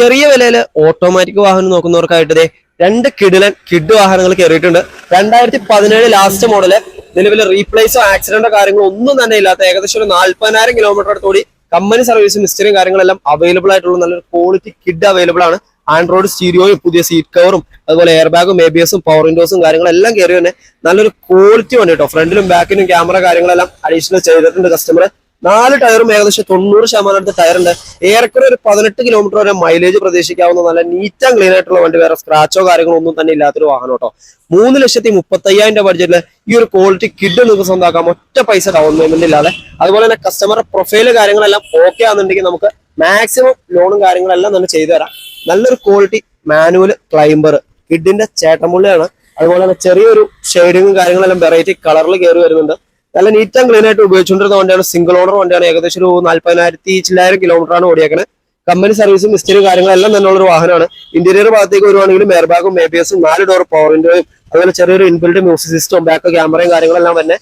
ചെറിയ വിലയിൽ ഓട്ടോമാറ്റിക് വാഹനം നോക്കുന്നവർക്കായിട്ട് രണ്ട് കിഡിലൻ കിഡ് വാഹനങ്ങൾ കയറിയിട്ടുണ്ട്. രണ്ടായിരത്തി പതിനേഴ് ലാസ്റ്റ് മോഡൽ നിലവിൽ റീപ്ലേസോ ആക്സിഡന്റോ കാര്യങ്ങളോ ഒന്നും തന്നെ ഇല്ലാത്ത ഏകദേശം ഒരു നാല്പതിനായിരം കിലോമീറ്റർ അടുത്തോടി കമ്പനി സർവീസും ഹിസ്റ്ററിയും കാര്യങ്ങളെല്ലാം അവൈലബിൾ ആയിട്ടുള്ള നല്ലൊരു ക്വാളിറ്റി കിഡ് അവൈലബിൾ ആണ്. ആൻഡ്രോയിഡ് സ്റ്റീരിയോയും പുതിയ സീറ്റ് കവറും അതുപോലെ എയർ ബാഗും എ ബി എസും പവർ വിൻഡോസും കാര്യങ്ങളെല്ലാം കയറി തന്നെ നല്ലൊരു ക്വാളിറ്റി വേണ്ടി കേട്ടോ ഫ്രണ്ടിലും ബാക്കിലും ക്യാമറ കാര്യങ്ങളെല്ലാം അഡീഷണൽ ചെയ്തിട്ടുണ്ട് കസ്റ്റമർ നാല് ടയറും ഏകദേശം തൊണ്ണൂറ് ശതമാനം അടുത്ത് ടയറുണ്ട്. ഏറെക്കുറെ ഒരു പതിനെട്ട് കിലോമീറ്റർ വരെ മൈലേജ് പ്രതീക്ഷിക്കാവുന്ന നല്ല നീറ്റ് ആൻഡ് ക്ലീൻ ആയിട്ടുള്ള വണ്ടി. വേറെ സ്ക്രാച്ചോ കാര്യങ്ങളോ ഒന്നും തന്നെ ഇല്ലാത്തൊരു വാഹനം കേട്ടോ. മൂന്ന് ലക്ഷത്തി മുപ്പത്തയ്യായിരം രൂപ ബഡ്ജറ്റിൽ ഈ ഒരു ക്വാളിറ്റി കിഡ് നിങ്ങൾക്ക് സ്വന്തമാക്കാം. ഒറ്റ പൈസ ഡൗൺ പേയ്മെന്റ് ഇല്ലാതെ. അതുപോലെ തന്നെ കസ്റ്റമറുടെ പ്രൊഫൈൽ കാര്യങ്ങളെല്ലാം ഓക്കെ ആണെന്നുണ്ടെങ്കിൽ നമുക്ക് മാക്സിമം ലോണും കാര്യങ്ങളെല്ലാം തന്നെ ചെയ്തു തരാം. നല്ലൊരു ക്വാളിറ്റി മാനുവൽ ക്ലൈംബർ കിഡിന്റെ ചേട്ടമുള്ളിയാണ് അതുപോലെ തന്നെ ചെറിയൊരു ഷെയ്ഡിങ്ങും കാര്യങ്ങളെല്ലാം വെറൈറ്റി കളറിൽ കയറി വരുന്നുണ്ട്. നല്ല നീറ്റ് ആൻഡ് ക്ലീൻ ആയിട്ട് ഉപയോഗിച്ചുകൊണ്ടിരുന്ന വണ്ടിയാണ്. സിംഗിൾ ഓണർ വണ്ടിയാണ്. ഏകദേശം ഒരു നാല്പതിനായിരത്തി ചില്ലായിരം കിലോമീറ്റർ ആണ് ഓടിയേക്കണത് കമ്പനി സർവീസും മിസ്റ്ററി കാര്യങ്ങളെല്ലാം തന്നെ ഉള്ള ഒരു വാഹനമാണ്. ഇന്റീരിയർ ഭാഗത്തേക്ക് വരുവാണെങ്കിലും എയർ ബാഗും എസും നാല് ഡോർ വിൻഡോയും അതുപോലെ ചെറിയൊരു ഇൻബിൽഡ് മ്യൂസിക് സിസ്റ്റം ബാക്ക് ക്യാമറയും കാര്യങ്ങളെല്ലാം തന്നെ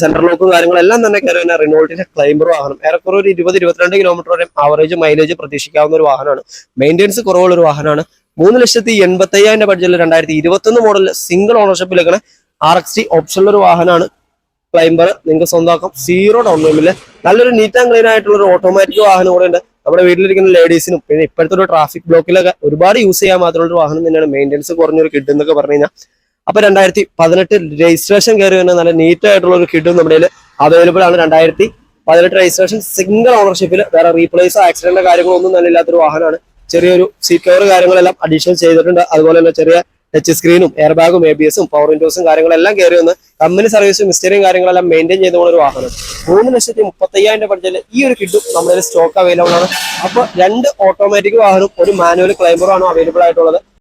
സെൻട്രൽ ലോക്കും കാര്യങ്ങളെല്ലാം തന്നെ കയറി വരുന്ന റിനോൾട്ടിന്റെ ക്ലൈംബർ വാഹനം. ഏറെക്കുറെ ഒരു ഇരുപത് ഇരുപത്തിരണ്ട് കിലോമീറ്റർ വരെ ആവറേജ് മൈലേജ് പ്രതീക്ഷിക്കാവുന്ന ഒരു വാഹനമാണ്. മെയിന്റെനൻസ് കുറവുള്ള ഒരു വാഹനമാണ്. മൂന്ന് ലക്ഷത്തി എൺപത്തി അയ്യായിരം ബഡ്ജറ്റിൽ രണ്ടായിരത്തി ഇരുപത്തൊന്ന് മോഡൽ സിംഗിൾ ഓണർഷിപ്പിലേക്കാണ് ആർ എക്സ് ടി ഒരു വാഹനമാണ്. ക്ലൈംബർ നിങ്ങൾക്ക് സ്വന്തമാക്കാം. സീറോ ഡൗൺ പേയ്മെന്റ് നല്ലൊരു നീറ്റ് ആൻഡ് ക്ലീൻ ആയിട്ടുള്ള ഒരു ഓട്ടോമാറ്റിക് വാഹനം കൂടെ ഉണ്ട്. നമ്മുടെ വീട്ടിലിരിക്കുന്ന ലേഡീസിനും പിന്നെ ഇപ്പോഴത്തെ ഒരു ട്രാഫിക് ബ്ലോക്കിലൊക്കെ ഒരുപാട് യൂസ് ചെയ്യാൻ മാത്രമുള്ള ഒരു വാഹനം തന്നെയാണ്. മെയിന്റെനൻസ് കുറഞ്ഞൊരു കിഡ് എന്നൊക്കെ പറഞ്ഞു കഴിഞ്ഞാൽ അപ്പൊ രണ്ടായിരത്തി പതിനെട്ട് രജിസ്ട്രേഷൻ കയറി വരുന്ന നല്ല നീറ്റ് ആയിട്ടുള്ള ഒരു കിഡും നമ്മുടെ അവൈലബിൾ ആണ്. രണ്ടായിരത്തി പതിനെട്ട് രജിസ്ട്രേഷൻ സിംഗിൾ ഓണർഷിപ്പിൽ വേറെ റീപ്ലേസ് ആക്സിഡന്റ് കാര്യങ്ങളൊന്നും തന്നെ ഇല്ലാത്തൊരു വാഹനമാണ്. ചെറിയൊരു സീറ്റ് കവർ കാര്യങ്ങളെല്ലാം അഡീഷണൽ ചെയ്തിട്ടുണ്ട്. അതുപോലെ തന്നെ ചെറിയ ടച്ച് സ്ക്രീനും എയർ ബാഗും എ ബി എസും പവർ വിൻഡോസും കാര്യങ്ങളെല്ലാം കയറി വന്ന് കമ്പനി സർവീസും മിസ്റ്ററിയും കാര്യങ്ങളെല്ലാം മെയിന്റെയിൻ ചെയ്തുകൊണ്ട് ഒരു വാഹനം. മൂന്ന് ലക്ഷത്തി മുപ്പത്തയ്യായിരം രൂപ ഈ ഒരു കിഡും നമ്മുടെ സ്റ്റോക്ക് അവൈലബിൾ ആണ്. അപ്പൊ രണ്ട് ഓട്ടോമാറ്റിക് വാഹനവും ഒരു മാനുവൽ ക്ലൈമറും ആണ് അവൈലബിൾ ആയിട്ടുള്ളത്.